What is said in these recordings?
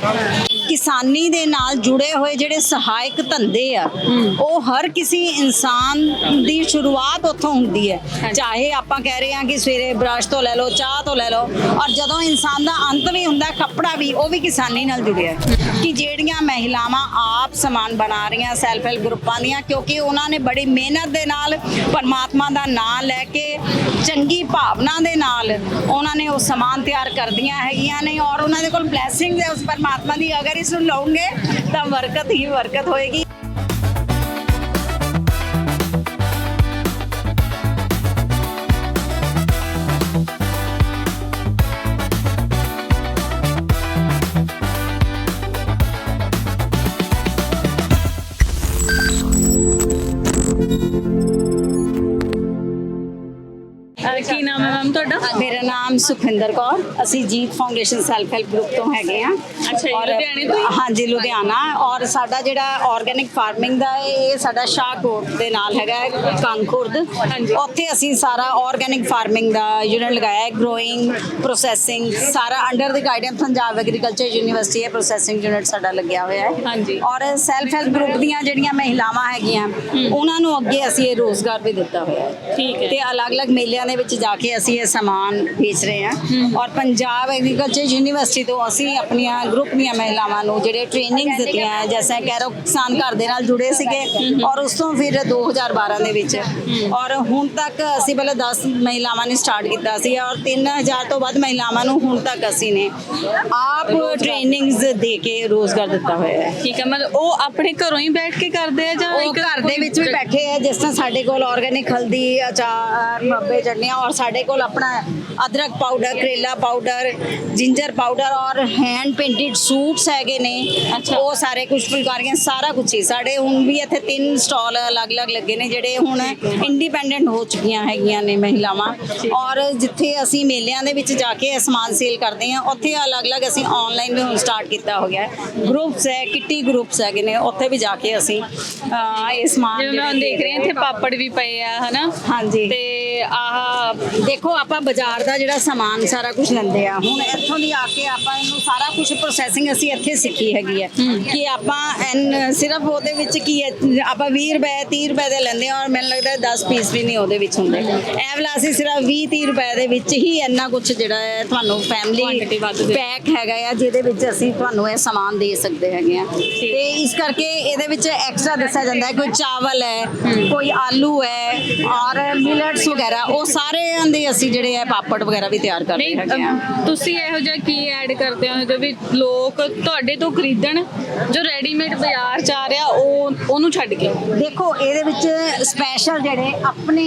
ਕਿਸਾਨੀ ਦੇ ਨਾਲ ਜੁੜੇ ਹੋਏ ਜਿਹੜੇ ਸਹਾਇਕ ਧੰਦੇ ਆ ਉਹ ਹਰ ਕਿਸੇ ਇਨਸਾਨ ਦੀ ਸ਼ੁਰੂਆਤ ਉੱਥੋਂ ਹੁੰਦੀ ਹੈ ਚਾਹੇ ਆਪਾਂ ਕਹਿ ਰਹੇ ਹਾਂ ਕਿ ਸਵੇਰੇ ਬ੍ਰਸ਼ ਤੋਂ ਲੈ ਲਓ ਚਾਹ ਤੋਂ ਲੈ ਲਓ ਔਰ ਜਦੋਂ ਇਨਸਾਨ ਦਾ ਅੰਤ ਵੀ ਹੁੰਦਾ ਕੱਪੜਾ ਵੀ ਉਹ ਵੀ ਕਿਸਾਨੀ ਨਾਲ ਜੁੜਿਆ। ਕਿ ਜਿਹੜੀਆਂ ਮਹਿਲਾਵਾਂ ਆਪ ਸਮਾਨ ਬਣਾ ਰਹੀਆਂ ਸੈਲਫ ਹੈਲਪ ਗਰੁੱਪਾਂ ਦੀਆਂ ਕਿਉਂਕਿ ਉਹਨਾਂ ਨੇ ਬੜੀ ਮਿਹਨਤ ਦੇ ਨਾਲ ਪਰਮਾਤਮਾ ਦਾ ਨਾਮ ਲੈ ਕੇ ਚੰਗੀ ਭਾਵਨਾ ਦੇ ਨਾਲ ਉਹਨਾਂ ਨੇ ਉਹ ਸਮਾਨ ਤਿਆਰ ਕਰਦੀਆਂ ਹੈਗੀਆਂ ਨੇ ਔਰ ਉਹਨਾਂ ਦੇ ਕੋਲ ਬਲੇਸਿੰਗਸ ਹੈ ਉਸ ਪਰਮਾਤਮਾ ਦੀ ਅਗਰ ਇਸ ਨੂੰ ਲਓਗੇ ਤਾਂ ਬਰਕਤ ਹੀ ਬਰਕਤ ਹੋਏਗੀ। ਸੁਖਿੰਦਰ ਕੌਰ। ਅਸੀਂ Jeet foundation self help group ਤੋਂ ਹੈਗੇ ਆ ਅੱਛਾ ਲੁਧਿਆਣੇ ਤੋਂ ਹੀ? ਹਾਂਜੀ ਲੁਧਿਆਣਾ। ਔਰ ਸਾਡਾ ਜਿਹੜਾ ਆਰਗੈਨਿਕ ਫਾਰਮਿੰਗ ਦਾ ਇਹ ਸਾਡਾ ਸ਼ਾਹਕੋਟ ਦੇ ਨਾਲ ਹੈਗਾ ਹਾਂਜੀ। ਉੱਥੇ ਅਸੀਂ ਸਾਰਾ ਆਰਗੈਨਿਕ ਫਾਰਮਿੰਗ ਦਾ ਯੂਨਿਟ ਲਗਾਇਆ ਹੈ ਗਰੋਇੰਗ ਪ੍ਰੋਸੈਸਿੰਗ ਸਾਰਾ ਅੰਡਰ ਦੀ ਗਾਈਡੈਂਸ ਪੰਜਾਬ ਐਗਰੀਕਲਚਰ ਯੂਨੀਵਰਸਿਟੀ ਹੈ ਪ੍ਰੋਸੈਸਿੰਗ ਯੂਨਿਟ ਸਾਡਾ ਲੱਗਿਆ ਹੋਇਆ ਹੈ। ਹਾਂਜੀ। ਔਰ ਸੈਲਫ ਹੈਲਪ ਗਰੁੱਪ ਦੀਆਂ ਜਿਹੜੀਆਂ ਮਹਿਲਾਵਾਂ ਹੈਗੀਆਂ ਉਹਨਾਂ ਨੂੰ ਅੱਗੇ ਅਸੀਂ ਇਹ ਰੋਜ਼ਗਾਰ ਵੀ ਦਿੱਤਾ ਹੋਇਆ ਹੈ। ਠੀਕ ਹੈ। ਤੇ ਅਲੱਗ-ਅਲੱਗ ਮੇਲਿਆਂ ਦੇ ਵਿੱਚ ਜਾ ਕੇ ਅਸੀਂ ਇਹ ਸਮਾਨ ਵੇਚ ਰਹੇ ਹਾਂ। ਔਰ ਪੰਜਾਬ ਐਗਰੀਕਲਚਰ ਯੂਨੀਵਰਸਿਟੀ ਤੋਂ ਅਸੀਂ ਆਪਣੀਆਂ ਗਰੁੱਪ ਦੀਆਂ ਮਹਿਲਾਵਾਂ ਨੂੰ ਜਿਹੜੇ ਟ੍ਰੇਨਿੰਗਸ ਦਿੱਤੀਆਂ ਜੈਸੇ ਕੈਰੋ ਕਿਸਾਨ ਘਰ ਦੇ ਨਾਲ ਜੁੜੇ ਸੀਗੇ ਔਰ ਉਸ ਤੋਂ ਫਿਰ 2012 ਦੇ ਵਿੱਚ। ਔਰ ਹੁਣ ਤੱਕ ਅਸੀਂ ਪਹਿਲੇ 10 ਮਹਿਲਾਵਾਂ ਨੇ ਸਟਾਰਟ ਕੀਤਾ ਸੀ ਔਰ 3000 ਤੋਂ ਵੱਧ ਮਹਿਲਾਵਾਂ ਨੂੰ ਹੁਣ ਤੱਕ ਅਸੀਂ ਨੇ ਆਪ ਟ੍ਰੇਨਿੰਗਸ ਦੇ ਕੇ ਰੋਜ਼ਗਾਰ ਦਿੱਤਾ ਹੋਇਆ ਹੈ। ਠੀਕ ਹੈ ਮਤਲਬ ਉਹ ਆਪਣੇ ਘਰੋਂ ਹੀ ਬੈਠ ਕੇ ਕਰਦੇ ਆ ਜਾਂ ਉਹ ਇੱਕ ਘਰ ਦੇ ਵਿੱਚ ਵੀ ਬੈਠੇ ਆ ਜਿਸ ਤਰ੍ਹਾਂ ਸਾਡੇ ਕੋਲ ਆਰਗੈਨਿਕ ਹਲਦੀ ਅਚਾਰ ਮੱਬੇ ਚਟਨੀਆਂ ਔਰ ਸਾਡੇ ਕੋਲ ਆਪਣਾ ਅਦਰਕ ਪਾਊਡਰ ਕਰੇਲਾ ਪਾਊਡਰ ਜਿੰਜਰ ਪਾਊਡਰ ਔਰ ਹੈਂਡ ਪੇਂਟਡ ਸੂਟਸ ਹੈਗੇ ਨੇ। ਉਹ ਸਾਰੇ ਕੁਝ ਫੁਲਕਾਰੀਆਂ ਸਾਰਾ ਕੁਝ ਹੀ ਸਾਡੇ ਹੁਣ ਵੀ ਇੱਥੇ ਤਿੰਨ ਸਟਾਲ ਅਲੱਗ-ਅਲੱਗ ਲੱਗੇ ਨੇ ਜਿਹੜੇ ਹੁਣ ਇੰਡੀਪੈਂਡੈਂਟ ਹੋ ਚੁੱਕੀਆਂ ਹੈਗੀਆਂ ਨੇ ਮਹਿਲਾਵਾਂ ਔਰ ਜਿੱਥੇ ਅਸੀਂ ਮੇਲਿਆਂ ਦੇ ਵਿੱਚ ਜਾ ਕੇ ਸਮਾਨ ਸੇਲ ਕਰਦੇ ਹਾਂ ਉੱਥੇ ਅਲੱਗ-ਅਲੱਗ ਅਸੀਂ ਆਨਲਾਈਨ ਵੀ ਹੁਣ ਸਟਾਰਟ ਕੀਤਾ ਹੋ ਗਿਆ ਗਰੁੱਪਸ ਹੈ ਕਿੱਟੀ ਗਰੁੱਪਸ ਹੈਗੇ ਨੇ ਉੱਥੇ ਵੀ ਜਾ ਕੇ ਅਸੀਂ ਇਹ ਸਮਾਨ ਜਿਵੇਂ ਮੈਂ ਦੇਖ ਰਹੀ ਹਾਂ ਇੱਥੇ ਪਾਪੜ ਵੀ ਪਏ ਆ ਹਨਾ ਹਾਂਜੀ ਤੇ ਆਹ ਦੇਖੋ ਆਪਾਂ ਬਾਜ਼ਾਰ ਦਾ ਜਿਹੜਾ ਸਮਾਨ ਸਾਰਾ ਕੁਝ ਲੈਂਦੇ ਆ। ਹੁਣ ਇੱਥੋਂ ਦੀ ਆ ਕੇ ਆਪਾਂ ਇਹਨੂੰ ਸਾਰਾ ਕੁਝ ਪ੍ਰੋਸੈਸਿੰਗ ਅਸੀਂ ਇੱਥੇ ਸਿੱਖੀ ਹੈਗੀ ਹੈ। ਕਿ ਆਪਾਂ ਐਨ ਸਿਰਫ ਉਹਦੇ ਵਿੱਚ ਕੀ ਹੈ ਆਪਾਂ 20 ਰੁਪਏ 30 ਰੁਪਏ ਦੇ ਲੈਂਦੇ ਆ ਔਰ ਮੈਨੂੰ ਲੱਗਦਾ ਹੈ 10 ਪੀਸ ਵੀ ਨਹੀਂ ਉਹਦੇ ਵਿੱਚ ਹੁੰਦੇ। ਇਹ ਵਾਲਾ ਅਸੀਂ ਸਿਰਫ 20 30 ਰੁਪਏ ਦੇ ਵਿੱਚ ਹੀ ਇੰਨਾ ਕੁਝ ਜਿਹੜਾ ਹੈ ਤੁਹਾਨੂੰ ਫੈਮਿਲੀ ਪੈਕ ਹੈਗਾ ਆ ਜਿਹਦੇ ਵਿੱਚ ਅਸੀਂ ਤੁਹਾਨੂੰ ਇਹ ਸਮਾਨ ਦੇ ਸਕਦੇ ਹੈਗੇ ਆ। ਤੇ ਇਸ ਕਰਕੇ ਇਹਦੇ ਵਿੱਚ ਐਕਸਟਰਾ ਦੱਸਿਆ ਜਾਂਦਾ ਹੈ ਕੋਈ ਚਾਵਲ ਹੈ ਕੋਈ ਆਲੂ ਹੈ ਔਰ ਮਿਲਟਸ ਵਗੈਰਾ ਉਹ ਸਾਰਿਆਂ ਦੇ ਅਸੀਂ ਜਿਹੜੇ ਹੈ ਪਾਪੜ ਵਗੈਰਾ ਵੀ ਤਿਆਰ ਕਰਦੇ ਹੈਗੇ ਆ। ਤੁਸੀਂ ਇਹੋ ਜਿਹਾ ਕੀ ਐਡ ਕਰਦੇ ਹੋ? ਜੋ ਵੀ ਲੋਕ ਤੁਹਾਡੇ ਤੋਂ ਖਰੀਦਣ ਜੋ ਰੈਡੀਮੇਡ ਬਾਜ਼ਾਰ ਚ ਆ ਰਿਹਾ ਉਹ ਉਹਨੂੰ ਛੱਡ ਕੇ? ਦੇਖੋ ਇਹਦੇ ਵਿੱਚ ਸਪੈਸ਼ਲ ਜਿਹੜੇ ਆਪਣੇ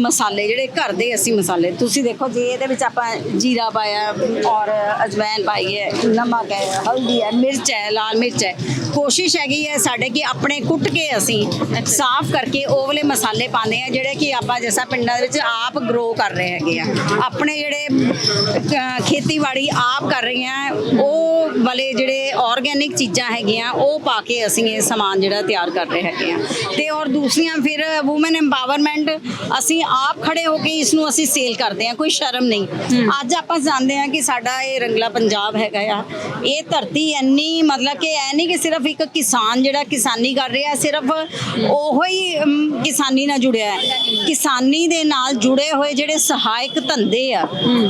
ਮਸਾਲੇ ਜਿਹੜੇ ਘਰ ਦੇ ਅਸੀਂ ਮਸਾਲੇ ਤੁਸੀਂ ਦੇਖੋ ਜੇ ਇਹਦੇ ਵਿੱਚ ਆਪਾਂ ਜੀਰਾ ਪਾਇਆ ਔਰ ਅਜਵਾਇਣ ਪਾਈ ਹੈ ਨਮਕ ਹੈ ਹਲਦੀ ਹੈ ਮਿਰਚ ਹੈ ਲਾਲ ਮਿਰਚ ਹੈ ਕੋਸ਼ਿਸ਼ ਹੈਗੀ ਹੈ ਸਾਡੇ ਕਿ ਆਪਣੇ ਕੁੱਟ ਕੇ ਅਸੀਂ ਸਾਫ਼ ਕਰਕੇ ਉਹ ਵਾਲੇ ਮਸਾਲੇ ਪਾਉਂਦੇ ਆ ਜਿਹੜੇ ਕਿ ਆਪਾਂ ਜੈਸਾ ਪਿੰਡਾਂ ਦੇ ਵਿੱਚ ਆਪ ਗਰੋ ਕਰ ਰਹੇ ਹੈਗੇ ਆ। ਆਪਣੇ ਜਿਹੜੇ ਖੇਤੀਬਾੜੀ ਆਪ ਕਰ ਰਹੇ ਰਹੀਆਂ, ਉਹ ਵਾਲੇ ਜਿਹੜੇ ਆਰਗੈਨਿਕ ਚੀਜ਼ਾਂ ਹੈਗੀਆਂ ਉਹ ਪਾ ਕੇ ਅਸੀਂ ਇਹ ਸਮਾਨ ਜਿਹੜਾ ਤਿਆਰ ਕਰ ਰਹੇ ਹੈਗੇ ਆ ਤੇ ਔਰ ਦੂਸਰੀਆਂ ਫਿਰ ਔਮਨ ਐਮਪਾਵਰਮੈਂਟ ਅਸੀਂ ਆਪ ਖੜੇ ਹੋ ਕੇ ਇਸ ਨੂੰ ਅਸੀਂ ਸੇਲ ਕਰਦੇ ਆ ਕੋਈ ਸ਼ਰਮ ਨਹੀਂ। ਅੱਜ ਆਪਾਂ ਜਾਣਦੇ ਆ ਕਿ ਸਾਡਾ ਇਹ ਰੰਗਲਾ ਪੰਜਾਬ ਹੈਗਾ ਆ। ਇਹ ਧਰਤੀ ਇੰਨੀ ਮਤਲਬ ਕਿ ਐ ਨਹੀਂ ਕਿ ਸਿਰਫ ਇੱਕ ਕਿਸਾਨ ਜਿਹੜਾ ਕਿਸਾਨੀ ਕਰ ਰਿਹਾ ਸਿਰਫ ਉਹੋ ਹੀ ਕਿਸਾਨੀ ਨਾਲ ਜੁੜਿਆ ਹੈ। ਕਿਸਾਨੀ ਦੇ ਨਾਲ ਜੁੜੇ ਹੋਏ ਜਿਹੜੇ ਸਹਾਇਕ ਧੰਦੇ ਆ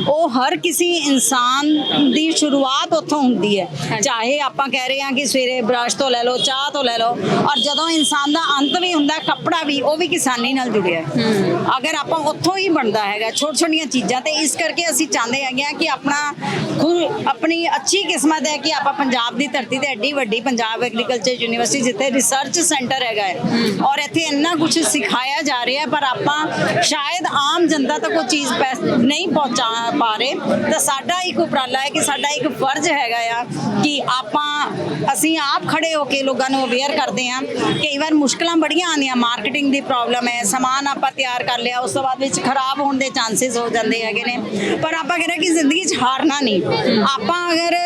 ਉਹ ਹਰ ਕਿਸੇ ਇਨਸਾਨ ਦੀ ਸ਼ੁਰੂਆਤ ਉੱਥੋਂ ਹੁੰਦੀ ਹੈ। ਚਾਹੇ ਆਪਾਂ ਕਹਿ ਰਹੇ ਹਾਂ ਕਿ ਸਵੇਰੇ ਬ੍ਰਸ਼ ਤੋਂ ਲੈ ਲਓ ਚਾਹ ਤੋਂ ਲੈ ਲਓ ਔਰ ਜਦੋਂ ਇਨਸਾਨ ਦਾ ਅੰਤ ਵੀ ਹੁੰਦਾ ਕੱਪੜਾ ਵੀ ਉਹ ਵੀ ਕਿਸਾਨੀ ਨਾਲ ਜੁੜਿਆ ਹੈ। ਅਗਰ ਆਪਾਂ ਉੱਥੋਂ ਹੀ ਬਣਦਾ ਹੈਗਾ ਛੋਟੀ ਛੋਟੀਆਂ ਚੀਜ਼ਾਂ ਤੇ ਇਸ ਕਰਕੇ ਅਸੀਂ ਚਾਹੁੰਦੇ ਹੈਗੇ ਆ ਕਿ ਆਪਣਾ ਖੁਦ ਆਪਣੀ ਅੱਛੀ ਕਿਸਮਤ ਹੈ ਕਿ ਆਪਾਂ ਪੰਜਾਬ ਦੀ ਧਰਤੀ ਤੇ ਐਡੀ ਵੱਡੀ ਪੰਜਾਬ ਐਗਰੀਕਲਚਰ ਯੂਨੀਵਰਸਿਟੀ ਜਿੱਥੇ ਰਿਸਰਚ ਸੈਂਟਰ ਹੈਗਾ ਹੈ। ਔਰ ਇੱਥੇ ਇੰਨਾ ਕੁਝ ਸਿਖਾਇਆ ਜਾ ਰਿਹਾ ਹੈ, ਪਰ ਆਪਾਂ ਸ਼ਾਇਦ ਆਮ ਜਨਤਾ ਤੱਕ ਉਹ ਚੀਜ਼ ਨਹੀਂ ਪਹੁੰਚਾ ਪਾ ਰਹੇ। ਤਾਂ ਸਾਡਾ ਇੱਕ ਉਪਰਾਲਾ ਹੈ ਕਿ ਸਾਡਾ ਇੱਕ ਫਰਜ਼ ਹੈਗਾ ਆ ਕਿ ਆਪਾਂ, ਅਸੀਂ ਆਪ ਖੜੇ ਹੋ ਕੇ ਲੋਕਾਂ ਨੂੰ ਅਵੇਅਰ ਕਰਦੇ ਹਾਂ। ਕਈ ਵਾਰ ਮੁਸ਼ਕਲਾਂ ਬੜੀਆਂ ਆਉਂਦੀਆਂ ਮਾਰਕੀਟਿੰਗ ਦੀ ਪ੍ਰੋਬਲਮ ਹੈ, ਸਮਾਨ ਆਪਾਂ ਤਿਆਰ ਕਰ ਲਿਆ, ਉਸ ਤੋਂ ਬਾਅਦ ਵਿੱਚ ਖਰਾਬ ਹੋਣ ਦੇ ਚਾਂਸਸ ਹੋ ਜਾਂਦੇ ਹੈਗੇ ਨੇ। ਪਰ ਆਪਾਂ ਕਹਿੰਦੇ ਕਿ ਜ਼ਿੰਦਗੀ 'ਚ ਹਾਰਨਾ ਨਹੀਂ। ਆਪਾਂ ਅਗਰ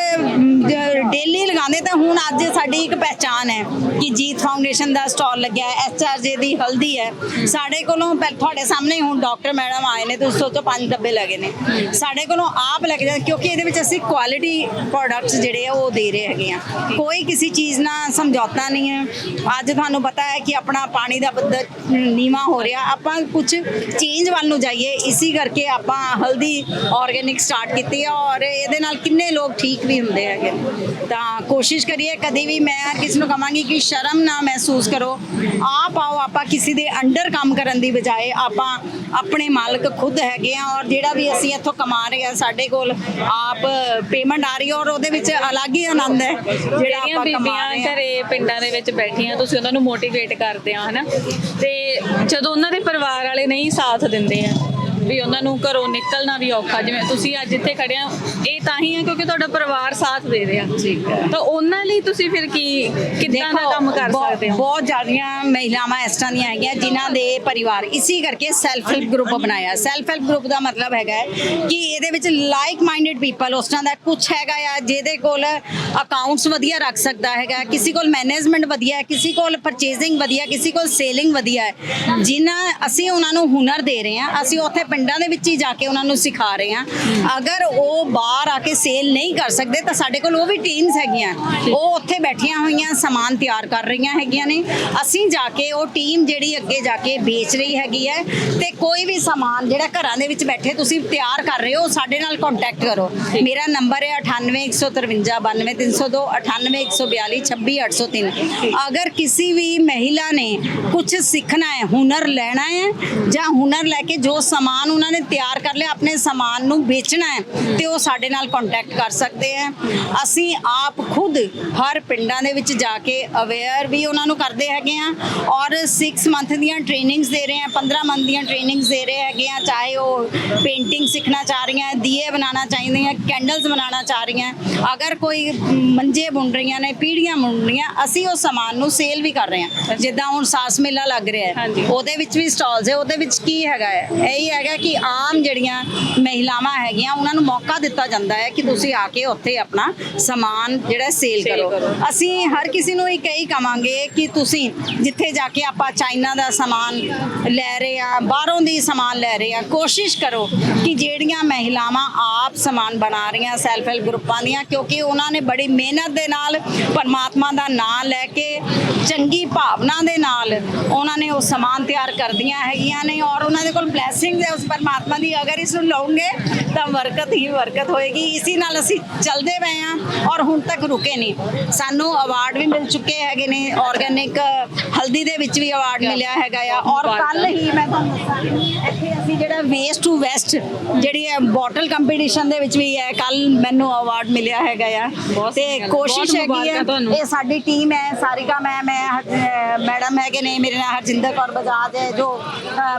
ਡੇਲੀ ਲਗਾਉਂਦੇ ਤਾਂ ਹੁਣ ਅੱਜ ਸਾਡੀ ਇੱਕ ਪਹਿਚਾਨ ਹੈ ਕਿ ਜੀਤ ਫਾਊਂਡੇਸ਼ਨ ਦਾ ਸਟਾਲ ਲੱਗਿਆ ਹੈ ਐਚਆਰਜੇ ਦੀ ਹਲਦੀ ਹੈ। ਸਾਡੇ ਕੋਲੋਂ ਪਹਿ- ਤੁਹਾਡੇ ਸਾਹਮਣੇ ਹੁਣ ਡਾਕਟਰ ਮੈਡਮ ਆਏ ਨੇ, ਤੁਸੀਂ ਸੋਚੋ ਪੰਜ ਡੱਬੇ ਲੱਗੇ ਨੇ। ਸਾਡੇ ਕੋਲੋਂ ਆਪ ਲੱਗ ਜਾਂਦੇ ਕਿਉਂਕਿ ਇਹਦੇ ਵਿੱਚ ਅਸੀਂ ਕੁਆਲਿਟੀ ਪ੍ਰੋਡਕਟਸ ਜਿਹੜੇ ਆ, ਉਹ ਦੇ ਰਹੇ ਹੈਗੇ ਆ। ਕੋਈ ਕਿਸੇ ਚੀਜ਼ ਨਾਲ ਸਮਝੌਤਾ ਨਹੀਂ ਹੈ। ਅੱਜ ਤੁਹਾਨੂੰ ਪਤਾ ਹੈ ਕਿ ਆਪਣਾ ਪਾਣੀ ਦਾ ਪੱਧਰ ਨੀਵਾ ਹੋ ਰਿਹਾ। ਆਪਾਂ ਕੁਝ ਚੇਂਜ ਵੱਲ ਨੂੰ ਜਾਈਏ। ਇਸੇ ਕਰਕੇ ਆਪਾਂ ਹਲਦੀ ਆਰਗੇਨਿਕ ਸਟਾਰਟ ਕੀਤੀ ਹੈ ਔਰ ਇਹਦੇ ਨਾਲ ਕਿੰਨੇ ਲੋਕ ਠੀਕ ਵੀ ਹੁੰਦੇ ਹੈਗੇ। ਤਾਂ ਕੋਸ਼ਿਸ਼ ਕਰੀਏ, ਕਦੇ ਵੀ ਮੈਂ ਕਿਸ ਨੂੰ ਕਹਾਂਗੀ ਕਿ ਸ਼ਰਮ ਨਾ ਮਹਿਸੂਸ ਕਰੋ। ਆਪ ਆਓ, ਆਪਾਂ ਕਿਸੇ ਦੇ ਅੰਡਰ ਕੰਮ ਕਰਨ ਦੀ ਬਜਾਏ ਆਪਾਂ ਆਪਣੇ ਮਾਲਕ ਖੁਦ ਹੈਗੇ ਆ ਔਰ ਜਿਹੜਾ ਵੀ ਅਸੀਂ ਇੱਥੋਂ ਕਮਾ ਰਹੇ ਆ ਸਾਡੇ ਕੋਲ ਆਪ ਪੇਮੈਂਟ ਆ ਰਹੀ ਹੈ ਔਰ ਉਹਦੇ ਵਿੱਚ ਅਲੱਗ ਹੀ ਆਨੰਦ ਹੈ। ਜਿਹੜਾ ਜਿਹੜੀਆਂ ਆਪਾਂ ਬੀਬੀਆਂ ਘਰੇ ਪਿੰਡਾਂ ਦੇ ਵਿੱਚ ਬੈਠੀਆਂ ਤੁਸੀਂ ਉਹਨਾਂ ਨੂੰ ਮੋਟੀਵੇਟ ਕਰਦੇ ਆ ਹਨਾ? ਤੇ ਜਦੋਂ ਉਹਨਾਂ ਦੇ ਪਰਿਵਾਰ ਵਾਲੇ ਨਹੀਂ ਸਾਥ ਦਿੰਦੇ ਆ ਵੀ ਉਹਨਾਂ ਨੂੰ ਘਰੋਂ ਨਿਕਲਣਾ ਵੀ ਔਖਾ। ਜਿਵੇਂ ਤੁਸੀਂ ਅੱਜ ਇੱਥੇ ਖੜੇ ਆ ਇਹ ਤਾਂ ਹੀ ਹੈ ਕਿਉਂਕਿ ਤੁਹਾਡਾ ਪਰਿਵਾਰ ਸਾਥ ਦੇ ਰਿਹਾ। ਠੀਕ ਹੈ। ਤਾਂ ਉਹਨਾਂ ਲਈ ਤੁਸੀਂ ਫਿਰ ਕੀ ਕਿੱਦਾਂ ਦਾ ਕੰਮ ਕਰ ਸਕਦੇ ਹੋ? ਬਹੁਤ ਜ਼ਿਆਦੀਆਂ ਮਹਿਲਾਵਾਂ ਇਸ ਤਰ੍ਹਾਂ ਦੀਆਂ ਹੈਗੀਆਂ ਜਿਨ੍ਹਾਂ ਦੇ ਪਰਿਵਾਰ ਇਸੇ ਕਰਕੇ ਸੈਲਫ ਹੈਲਪ ਗਰੁੱਪ ਬਣਾਇਆ। ਸੈਲਫ ਹੈਲਪ ਗਰੁੱਪ ਦਾ ਮਤਲਬ ਹੈਗਾ ਹੈ ਕਿ ਇਹਦੇ ਵਿੱਚ ਲਾਈਕ ਮਾਈਂਡਡ ਪੀਪਲ ਉਸ ਤਰ੍ਹਾਂ ਦਾ ਕੁਝ ਹੈਗਾ ਆ ਜਿਹਦੇ ਕੋਲ ਅਕਾਊਂਟਸ ਵਧੀਆ ਰੱਖ ਸਕਦਾ ਹੈਗਾ ਕਿਸੇ ਕੋਲ ਮੈਨੇਜਮੈਂਟ ਵਧੀਆ ਹੈ ਕਿਸੇ ਕੋਲ ਪਰਚੇਜ਼ਿੰਗ ਵਧੀਆ ਕਿਸੇ ਕੋਲ ਸੇਲਿੰਗ ਵਧੀਆ ਹੈ। ਜਿਨ੍ਹਾਂ ਅਸੀਂ ਉਹਨਾਂ ਨੂੰ ਹੁਨਰ ਦੇ ਰਹੇ ਹਾਂ ਅਸੀਂ ਉੱਥੇ ਪਿੰਡਾਂ ਦੇ ਵਿੱਚ ਹੀ ਜਾ ਕੇ ਉਹਨਾਂ ਨੂੰ ਸਿਖਾ ਰਹੇ ਹਾਂ। ਅਗਰ ਉਹ ਬਾਹਰ ਆ ਕੇ ਸੇਲ ਨਹੀਂ ਕਰ ਸਕਦੇ, ਤਾਂ ਸਾਡੇ ਕੋਲ ਉਹ ਵੀ ਟੀਮਸ ਹੈਗੀਆਂ। ਉਹ ਉੱਥੇ ਬੈਠੀਆਂ ਹੋਈਆਂ, ਸਮਾਨ ਤਿਆਰ ਕਰ ਰਹੀਆਂ ਹੈਗੀਆਂ ਨੇ। ਅਸੀਂ ਜਾ ਕੇ ਉਹ ਟੀਮ ਜਿਹੜੀ ਅੱਗੇ ਜਾ ਕੇ ਵੇਚ ਰਹੀ ਹੈਗੀ ਹੈ ਤੇ ਕੋਈ ਵੀ ਸਮਾਨ ਜਿਹੜਾ ਘਰਾਂ ਦੇ ਵਿੱਚ ਬੈਠੇ ਤੁਸੀਂ ਤਿਆਰ ਕਰ ਰਹੇ ਹੋ, ਸਾਡੇ ਨਾਲ ਕੰਟੈਕਟ ਕਰੋ। ਮੇਰਾ ਨੰਬਰ ਹੈ 9815392302 981442 ਅਗਰ ਕਿਸੇ ਵੀ ਮਹਿਲਾ ਨੇ ਕੁਝ ਸਿੱਖਣਾ ਹੈ, ਹੁਨਰ ਲੈਣਾ ਹੈ ਜਾਂ ਹੁਨਰ ਲੈ ਕੇ ਜੋ ਸਮਾਨ ਉਹਨਾਂ ਨੇ ਤਿਆਰ ਕਰ ਲਿਆ ਆਪਣੇ ਸਮਾਨ ਨੂੰ ਵੇਚਣਾ ਹੈ ਤੇ ਉਹ ਸਾਡੇ ਨਾਲ ਕੰਟੈਕਟ ਕਰ ਸਕਦੇ ਹੈ। ਅਸੀਂ ਆਪ ਖੁਦ ਹਰ ਪਿੰਡਾਂ ਦੇ ਵਿੱਚ ਜਾ ਕੇ ਅਵੇਅਰ ਵੀ ਉਹਨਾਂ ਨੂੰ ਕਰਦੇ ਹੈਗੇ ਆ ਔਰ 6 ਮੰਥ ਦੀਆਂ ਟ੍ਰੇਨਿੰਗਸ ਦੇ ਰਹੇ ਆ 15 ਮੰਥ ਦੀਆਂ ਟ੍ਰੇਨਿੰਗਸ ਦੇ ਰਹੇ ਹੈਗੇ ਆ ਚਾਹੇ ਉਹ ਪੇਂਟਿੰਗ ਸਿੱਖਣਾ ਚਾਹ ਰਹੀਆਂ ਦੀਏ ਬਣਾਉਣਾ ਚਾਹੀਦੀਆਂ ਕੈਂਡਲਸ ਬਣਾਉਣਾ ਚਾਹ ਰਹੀਆਂ ਅਗਰ ਕੋਈ ਮੰਜੇ ਬੁਣ ਰਹੀਆਂ ਨੇ ਪੀੜੀਆਂ ਬੁਣ ਰਹੀਆਂ ਅਸੀਂ ਉਹ ਸਮਾਨ ਨੂੰ ਸੇਲ ਵੀ ਕਰ ਰਹੇ ਹਾਂ। ਜਿੱਦਾਂ ਹੁਣ ਸਾਸ ਮੇਲਾ ਲੱਗ ਰਿਹਾ ਹੈ। ਉਹਦੇ ਵਿੱਚ ਵੀ ਸਟਾਲਸ ਹੈ ਉਹਦੇ ਵਿੱਚ ਕੀ ਹੈਗਾ ਹੈ? ਇਹੀ ਹੈਗਾ ਕਿ ਆਮ ਜਿਹੜੀਆਂ ਮਹਿਲਾਵਾਂ ਹੈਗੀਆਂ ਉਹਨਾਂ ਨੂੰ ਮੌਕਾ ਦਿੱਤਾ ਜਾਂਦਾ ਹੈ ਕਿ ਤੁਸੀਂ ਆ ਕੇ ਉੱਥੇ ਆਪਣਾ ਸਮਾਨ ਜਿਹੜਾ ਸੇਲ ਕਰੋ। ਅਸੀਂ ਹਰ ਕਿਸੇ ਨੂੰ ਇਹੀ ਕਵਾਂਗੇ ਕਿ ਤੁਸੀਂ ਜਿੱਥੇ ਜਾ ਕੇ ਆਪਾਂ ਚਾਈਨਾ ਦਾ ਸਮਾਨ ਲੈ ਰਹੇ ਆ ਬਾਹਰੋਂ ਦੀ ਸਮਾਨ ਲੈ ਰਹੇ ਆ ਕੋਸ਼ਿਸ਼ ਕਰੋ ਕਿ ਜਿਹੜੀਆਂ ਮਹਿਲਾਵਾਂ ਆਪ ਸਮਾਨ ਬਣਾ ਰਹੀਆਂ ਸੈਲਫ ਹੈਲਪ ਗਰੁੱਪਾਂ ਦੀਆਂ ਕਿਉਂਕਿ ਉਹਨਾਂ ਨੇ ਬੜੀ ਮਿਹਨਤ ਦੇ ਨਾਲ ਪਰਮਾਤਮਾ ਦਾ ਨਾਮ ਲੈ ਕੇ ਚੰਗੀ ਭਾਵਨਾ ਦੇ ਨਾਲ ਉਹਨਾਂ ਨੇ ਉਹ ਸਮਾਨ ਤਿਆਰ ਕਰਦੀਆਂ ਹੈਗੀਆਂ ਨੇ ਔਰ ਉਹਨਾਂ ਦੇ ਕੋਲ ਬਲੇਸਿੰਗਸ ਹੈ ਉਸ ਪਰਮਾਤਮਾ ਦੀ ਅਗਰ ਇਸ ਨੂੰ ਲਓਗੇ ਤਾਂ ਬਰਕਤ ਹੀ ਬਰਕਤ ਹੋਏਗੀ। ਇਸੇ ਨਾਲ ਅਸੀਂ ਚੱਲਦੇ ਪਏ ਆ ਔਰ ਹੁਣ ਤੱਕ ਰੁਕੇ ਨਹੀਂ। ਸਾਨੂੰ ਅਵਾਰਡ ਵੀ ਮਿਲ ਚੁੱਕੇ ਹੈਗੇ ਨੇ। ਆਰਗੈਨਿਕ ਹਲਦੀ ਦੇ ਵਿੱਚ ਵੀ ਅਵਾਰਡ ਮਿਲਿਆ ਹੈਗਾ ਆ। ਔਰ ਕੱਲ ਹੀ ਮੈਂ ਤੁਹਾਨੂੰ ਦੱਸਾਂ ਇੱਥੇ ਅਸੀਂ ਜਿਹੜਾ ਵੇਸਟ ਟੂ ਵੈਸਟ ਜਿਹੜੀ ਹੈ ਬੋਟਲ ਕੰਪੀਟੀਸ਼ਨ ਦੇ ਵਿੱਚ ਵੀ ਹੈ ਕੱਲ ਮੈਨੂੰ ਅਵਾਰਡ ਮਿਲਿਆ ਹੈਗਾ ਆ। ਤੇ। ਕੋਸ਼ਿਸ਼ ਹੈਗੀ ਹੈ। ਇਹ ਸਾਡੀ ਟੀਮ ਹੈ ਸਾਰਿਕਾ ਮੈਮ ਹੈ ਮੈਡਮ ਹੈਗੇ ਨੇ ਮੇਰੇ ਨਾਲ ਹਰਜਿੰਦਰ ਕੌਰ ਬਜਾਜ ਹੈ ਜੋ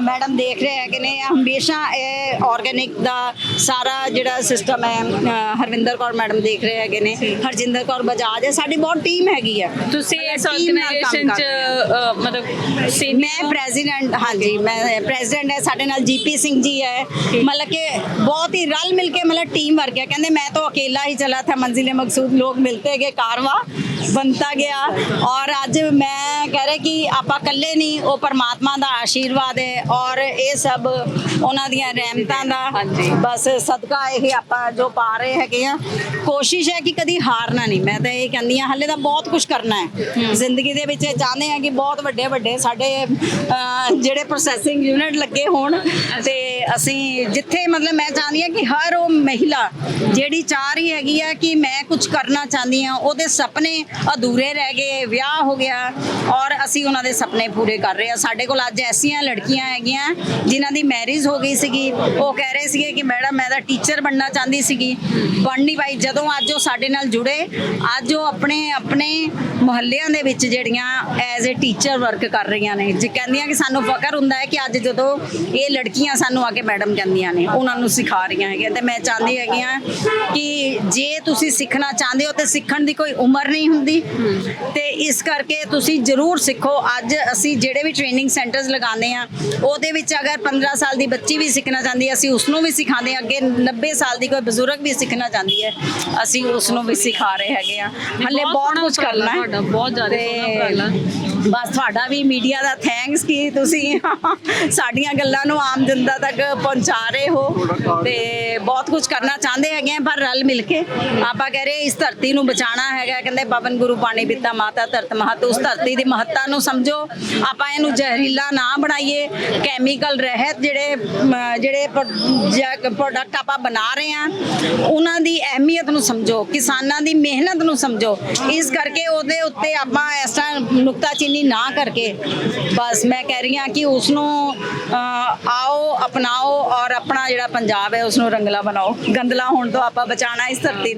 ਮੈਡਮ ਦੇਖ ਰਹੇ ਹੈਗੇ ਨੇ ਹਮੇਸ਼ਾ ਇਹ ਆਰਗੇਨਿਕ ਦਾ ਸਾਰਾ ਜਿਹੜਾ ਸਿਸਟਮ ਹੈ ਹਰਵਿੰਦਰ ਕੌਰ ਮੈਡਮ ਦੇਖ ਰਹੇ ਹੈਗੇ ਨੇ ਹਰਜਿੰਦਰ ਕੌਰ ਬਜਾਜ ਹੈ ਸਾਡੀ ਬਹੁਤ ਟੀਮ ਹੈਗੀ ਹੈ। ਤੁਸੀਂ ਇਸ ਆਰਗੇਨਾਈਜੇਸ਼ਨ ਚ ਮਤਲਬ ਮੈਂ ਪ੍ਰੈਜ਼ੀਡੈਂਟ ਹਾਂਜੀ ਮੈਂ ਪ੍ਰੈਜ਼ੀਡੈਂਟ ਹੈ ਸਾਡੇ ਨਾਲ ਜੀਪੀ ਸਿੰਘ ਜੀ ਹੈ। ਮਤਲਬ ਕਿ ਬਹੁਤ ਹੀ ਰਲ ਮਿਲ ਕੇ ਮਤਲਬ ਟੀਮ ਵਰਕ ਹੈ। ਕਹਿੰਦੇ ਮੈਂ ਤਾਂ ਅਕੇਲਾ ਹੀ ਚਲਾ ਥਾ ਮੰਜ਼ਿਲੇ ਮਕਸੂਦ ਲੋਕ ਮਿਲਤੇ ਗਏ ਕਾਰਵਾ। ਬਣਤਾ ਗਿਆ। ਔਰ ਅੱਜ ਮੈਂ ਕਹਿ ਰਿਹਾ ਕਿ ਆਪਾਂ ਇਕੱਲੇ ਨਹੀਂ ਉਹ ਪਰਮਾਤਮਾ ਦਾ ਆਸ਼ੀਰਵਾਦ ਹੈ ਔਰ ਇਹ ਸਭ ਉਹਨਾਂ ਦੀਆਂ ਰਹਿਮਤਾਂ ਦਾ। ਬਸ ਸਦਕਾ ਇਹ ਆਪਾਂ ਜੋ ਪਾ ਰਹੇ ਹੈਗੇ ਆ। ਕੋਸ਼ਿਸ਼ ਹੈ ਕਿ ਕਦੀ ਹਾਰਨਾ ਨਹੀਂ। ਮੈਂ ਤਾਂ ਇਹ ਕਹਿੰਦੀ ਆ ਹੱਲੇ ਤਾਂ ਬਹੁਤ ਕੁਝ ਕਰਨਾ ਹੈ। ਜ਼ਿੰਦਗੀ ਦੇ ਵਿੱਚ ਚਾਹੁੰਦੇ ਆ ਕਿ ਬਹੁਤ ਵੱਡੇ ਵੱਡੇ ਸਾਡੇ ਜਿਹੜੇ ਪ੍ਰੋਸੈਸਿੰਗ ਯੂਨਿਟ ਲੱਗੇ ਹੋਣ ਤੇ ਅਸੀਂ ਜਿੱਥੇ ਮਤਲਬ ਮੈਂ ਚਾਹੁੰਦੀ ਹਾਂ ਕਿ ਹਰ ਉਹ ਮਹਿਲਾ ਜਿਹੜੀ ਚਾਹ ਰਹੀ ਹੈਗੀ ਆ ਕਿ ਮੈਂ ਕੁਝ ਕਰਨਾ ਚਾਹੁੰਦੀ ਆ ਉਹਦੇ ਸੁਪਨੇ ਅਧੂਰੇ ਰਹਿ ਗਏ, ਵਿਆਹ ਹੋ ਗਿਆ ਔਰ ਅਸੀਂ ਉਹਨਾਂ ਦੇ ਸੁਪਨੇ ਪੂਰੇ ਕਰ ਰਹੇ ਆ ਸਾਡੇ ਕੋਲ ਅੱਜ ਐਸੀਆਂ ਲੜਕੀਆਂ ਹੈਗੀਆਂ ਜਿਨ੍ਹਾਂ ਦੀ ਮੈਰਿਜ ਹੋ ਗਈ ਸੀਗੀ। ਉਹ ਕਹਿ ਰਹੇ ਸੀਗੇ ਕਿ ਮੈਡਮ ਮੈਂ ਤਾਂ ਟੀਚਰ ਬਣਨਾ ਚਾਹੁੰਦੀ ਸੀਗੀ। ਬਣ ਨਹੀਂ ਪਾਈ। ਜਦੋਂ ਅੱਜ ਉਹ ਸਾਡੇ ਨਾਲ ਜੁੜੇ, ਅੱਜ ਉਹ ਆਪਣੇ ਆਪਣੇ ਮੁਹੱਲਿਆਂ ਦੇ ਵਿੱਚ ਜਿਹੜੀਆਂ ਐਜ਼ ਅ ਟੀਚਰ ਵਰਕ ਕਰ ਰਹੀਆਂ ਨੇ। ਜੇ ਕਹਿੰਦੀਆਂ ਕਿ ਸਾਨੂੰ ਫਕਰ ਹੁੰਦਾ ਹੈ ਕਿ ਅੱਜ ਜਦੋਂ ਇਹ ਲੜਕੀਆਂ ਸਾਨੂੰ ਆ ਕੇ ਮੈਡਮ ਕਹਿੰਦੀਆਂ ਨੇ ਉਹਨਾਂ ਨੂੰ ਸਿਖਾ ਰਹੀਆਂ ਹੈਗੀਆਂ ਤੇ ਮੈਂ ਚਾਹੁੰਦੀ ਹੈਗੀ ਹਾਂ ਕਿ ਜੇ ਤੁਸੀਂ ਸਿੱਖਣਾ ਚਾਹੁੰਦੇ ਹੋ ਤੇ ਸਿੱਖਣ ਦੀ ਕੋਈ ਉਮਰ ਨਹੀਂ ਹੁੰਦੀ ਤੇ ਇਸ ਕਰਕੇ ਤੁਸੀਂ ਜ਼ਰੂਰ ਸਿੱਖੋ। ਅੱਜ ਅਸੀਂ ਜਿਹੜੇ ਵੀ ਟ੍ਰੇਨਿੰਗ ਸੈਂਟਰਸ ਲਗਾਉਂਦੇ ਆ ਉਹਦੇ ਵਿੱਚ ਅਗਰ 15 ਸਾਲ ਦੀ ਬੱਚੀ ਵੀ ਸਿੱਖਣਾ ਚਾਹੁੰਦੀ ਹੈ ਅਸੀਂ ਉਸ ਨੂੰ ਵੀ ਸਿਖਾਉਂਦੇ ਹਾਂ। ਅੱਗੇ 90 ਸਾਲ ਦੀ ਕੋਈ ਬਜ਼ੁਰਗ ਵੀ ਸਿੱਖਣਾ ਚਾਹੁੰਦੀ ਹੈ ਅਸੀਂ ਉਸ ਨੂੰ ਵੀ ਸਿਖਾ ਰਹੇ ਹੈਗੇ ਆ ਹੱਲੇ ਬਹੁਤ ਕੁਝ ਕਰਨਾ ਤੁਹਾਡਾ, ਹੈ ਬਹੁਤ ਜ਼ਿਆਦਾ ਸੋਹਣਾ ਉਪਰਾਲਾ। ਬਸ ਤੁਹਾਡਾ ਵੀ ਮੀਡੀਆ ਦਾ ਥੈਂਕਸ ਕਿ ਤੁਸੀਂ ਸਾਡੀਆਂ ਗੱਲਾਂ ਨੂੰ ਆਮ ਜਨਤਾ ਤੱਕ ਪਹੁੰਚਾ ਰਹੇ ਹੋ ਤੇ ਬਹੁਤ ਕੁਝ ਕਰਨਾ ਚਾਹੁੰਦੇ ਹੈਗੇ ਆ, ਪਰ ਰਲ ਮਿਲ ਕੇ ਆਪਾਂ ਕਹਿ ਰਹੇ ਇਸ ਧਰਤੀ ਨੂੰ ਬਚਾਉਣਾ ਹੈਗਾ। ਕਹਿੰਦੇ ਪਵਨ ਗੁਰੂ ਪਾਣੀ ਪਿਤਾ ਮਾਤਾ ਧਰਤ ਮਹਤ, ਉਸ ਧਰਤੀ ਦੀ ਮਹੱਤਤਾ ਨੂੰ ਸਮਝੋ। ਆਪਾਂ ਇਹਨੂੰ ਜ਼ਹਿਰੀਲਾ ਨਾ ਬਣਾਈਏ। ਕੈਮੀਕਲ ਰਹਿਤ ਜਿਹੜੇ ਜਿਹੜੇ ਪ੍ਰੋਡਕਟ ਆਪਾਂ ਬਣਾ ਰਹੇ ਆ ਉਹਨਾਂ ਦੀ ਅਹਿਮੀਅਤ ਨੂੰ ਸਮਝੋ। ਕਿਸਾਨਾਂ ਦੀ ਮਿਹਨਤ ਨੂੰ ਸਮਝੋ। ਇਸ ਕਰਕੇ ਉਹਦੇ ਉੱਤੇ ਆਪਾਂ ਇਸ ਤਰ੍ਹਾਂ ਨੁਕਤਾਚੀਨੀ ਨਾ ਕਰਕੇ ਬਸ ਮੈਂ ਕਹਿ ਰਹੀ ਹਾਂ ਕਿ ਉਸ ਨੂੰ ਅਹ, ਆਓ ਅਪਣਾਓ ਔਰ ਆਪਣਾ ਜਿਹੜਾ ਪੰਜਾਬ ਹੈ ਉਸ ਨੂੰ ਰੰਗਲਾ ਬਣਾਓ। ਗੰਦਲਾ ਹੋਣ ਤੋਂ ਆਪਾਂ ਬਚਾਉਣਾ ਇਸ ਧਰਤੀ ਨੂੰ।